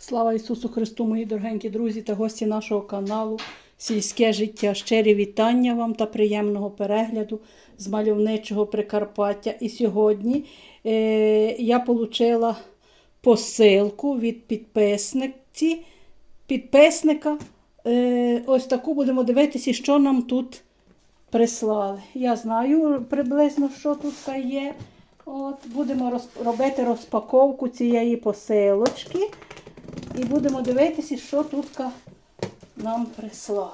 Слава Ісусу Христу, мої дорогенькі друзі та гості нашого каналу Сільське життя. Щирі вітання вам та приємного перегляду з мальовничого Прикарпаття. І сьогодні е, я отримала посилку від підписниці, підписника. Е, ось таку будемо дивитися, що нам тут прислали. Я знаю приблизно, що тут є. От, будемо роз- робити розпаковку цієї посилочки. І будемо дивитися, що тут нам прислали.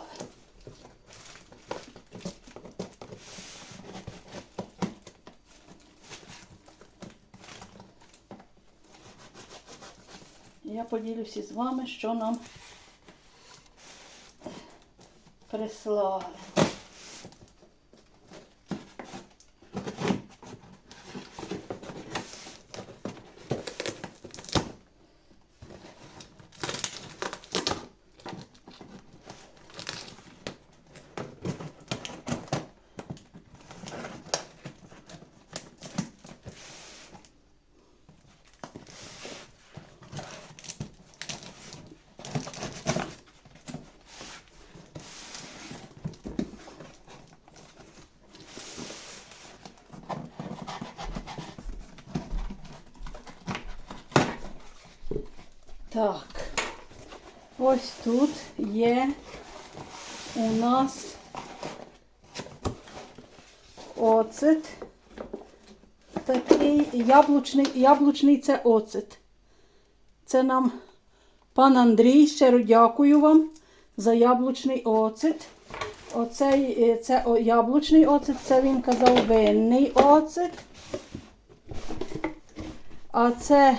Я поділюся з вами, що нам прислали. Так, ось тут є у нас оцет. Такий яблучний, яблучний це оцет. Це нам пан Андрій, щиро дякую вам за яблучний оцет. Оцей е, це яблучний оцет, це він казав винний оцет. А це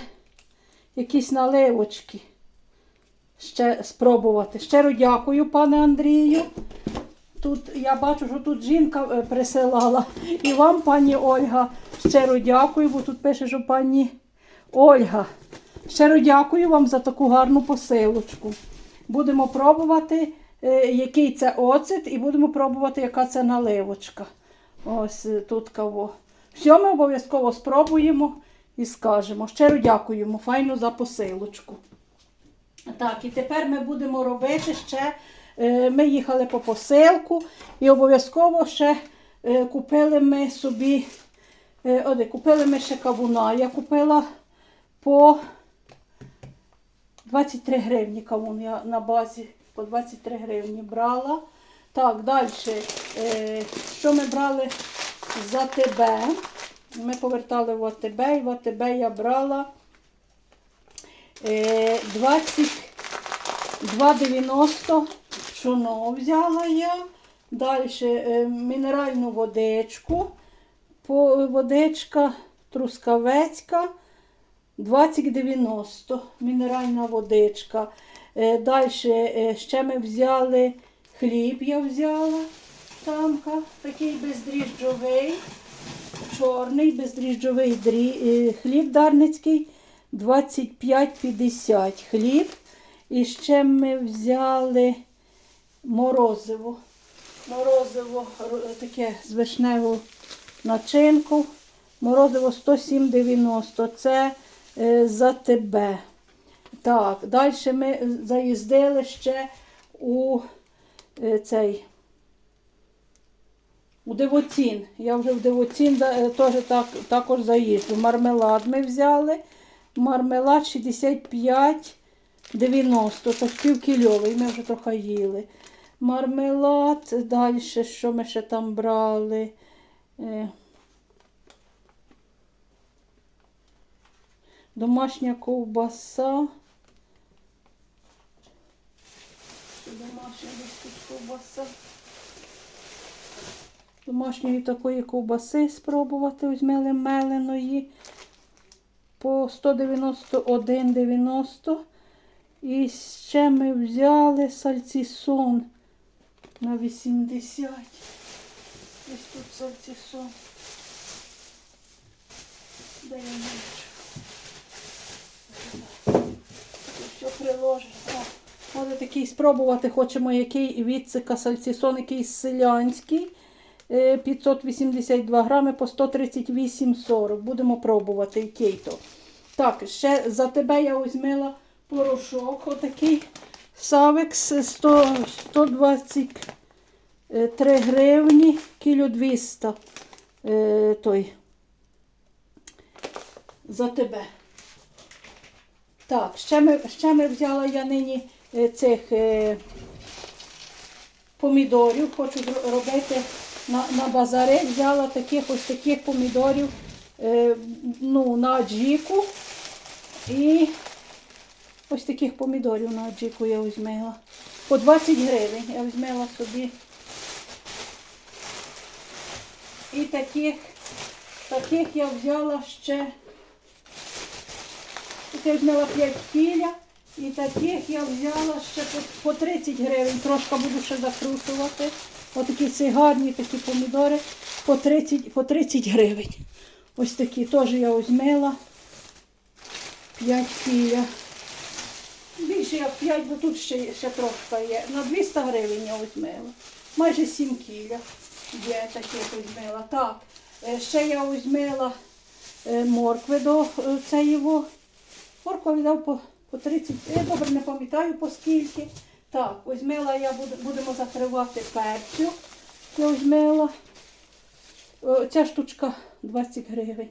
якісь наливочки ще спробувати. Щиро дякую, пане Андрію. Тут я бачу, що тут жінка е, присилала. І вам, пані Ольга, щиро дякую, бо тут пише, що пані Ольга. Щиро дякую вам за таку гарну посилочку. Будемо пробувати, е, який це оцет, і будемо пробувати, яка це наливочка. Ось е, тут кого. Все ми обов'язково спробуємо і скажемо. Щиро дякуємо, файно за посилочку. Так, і тепер ми будемо робити ще. е, Ми їхали по посилку і обов'язково ще е, купили ми собі, е, оде, купили ми ще кавуна. Я купила по 23 гривні кавун. Я на базі по 23 гривні брала. Так, далі. Що ми брали за тебе? Ми повертали в АТБ, і в АТБ я брала е, 22,90 пшоно взяла я. Далі е, мінеральну водичку. Водичка трускавецька 20,90 мінеральна водичка. Е, Далі е, ще ми взяли хліб, я взяла тамка, такий бездріжджовий, чорний, бездріжджовий дрі, е, хліб дарницький 25,50 хліб. І ще ми взяли морозиво. Морозиво таке з вишневою начинку. Морозиво 107,90. Це е, за тебе. Так, далі ми заїздили ще у е, цей. У Дивоцін. Я вже в Дивоцін е, теж так, також заїжджу. Мармелад ми взяли. Мармелад 65,90. Так півкільовий, ми вже трохи їли. Мармелад. Далі, що ми ще там брали? Е, Домашня ковбаса. Домашня ковбаса. Домашньої такої ковбаси спробувати візьмели меленої по 191,90. І ще ми взяли сальцісон на 80. Ось тут сальцісон. Де я бачу? Все приложено. Може такий спробувати хочемо, який відсика сальцісон, якийсь селянський. Е, 582 грами по 138,40. Будемо пробувати, який то. Так, ще за тебе я візьмила порошок, отакий Савекс 100, 123 гривні, кіло 200 е, той за тебе. Так, ще ми, ще ми взяла я нині е, цих е, помідорів, хочу робити на, на базари. Взяла таких ось таких помідорів е, ну, на аджіку. І ось таких помідорів на аджіку я візьмела. По 20 гривень я візьмела собі. І таких, таких я взяла ще. Я взяла 5 кіля. І таких я взяла ще по, по 30 гривень. Трошки буду ще закручувати. Отакі ці гарні такі помідори по 30, по 30 гривень. Ось такі теж я візьмела. 5 кіля. Більше як 5, бо тут ще, ще трошки є. На 200 гривень я візьмела. Майже 7 кіля є таке візьмела. Так, е, ще я візьмела е, моркви до е, цієї. Морква віддав по, по 30, я добре не пам'ятаю по скільки. Так, візьмела я, буду- будемо закривати перцю. Я візьмела. О, Ця штучка 20 гривень.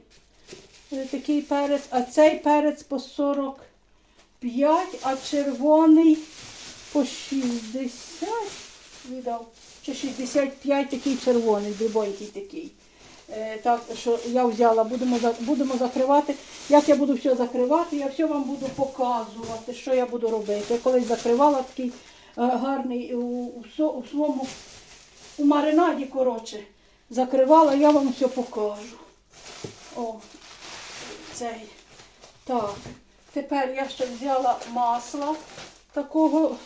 Е, Такий перець, а цей перець по 45, а червоний по 60 віддав. Чи 65 такий червоний, дрібонький такий. Е, так, що я взяла, будемо, будемо закривати. Як я буду все закривати, я все вам буду показувати, що я буду робити. Я колись закривала такий е, гарний у, у, у своєму у маринаді, коротше, закривала, я вам все покажу. О, цей. Так. Тепер я ще взяла масла такого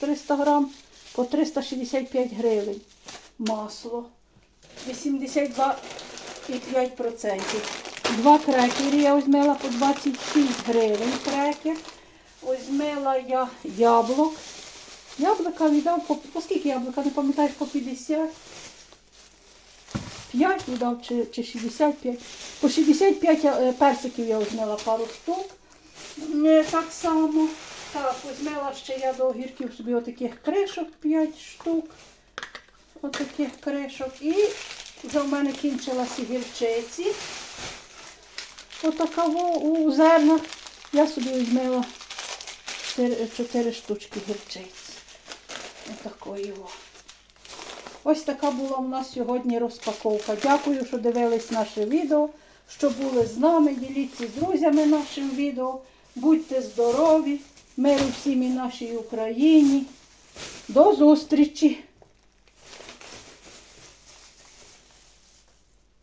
300 грам по 365 гривень. Масло. 82,5%. Два крекери я візьмела по 26 гривень крекер. Візьмела я яблук. Яблука віддав по, по скільки яблука, не пам'ятаєш, по 50. 5 віддав чи, чи 65. По 65 я, е, персиків я візьмела пару штук. Так само. Так, візьмела ще я до огірків собі отаких кришок 5 штук. Отаких кришок. І вже в мене кінчилася гірчиці. Отака у зернах. Я собі візьмела 4, 4 штучки гірчиці. Отакої. Ось така була у нас сьогодні розпаковка. Дякую, що дивились наше відео, що були з нами. Діліться з друзями нашим відео. Будьте здорові, миру всім і нашій Україні. До зустрічі!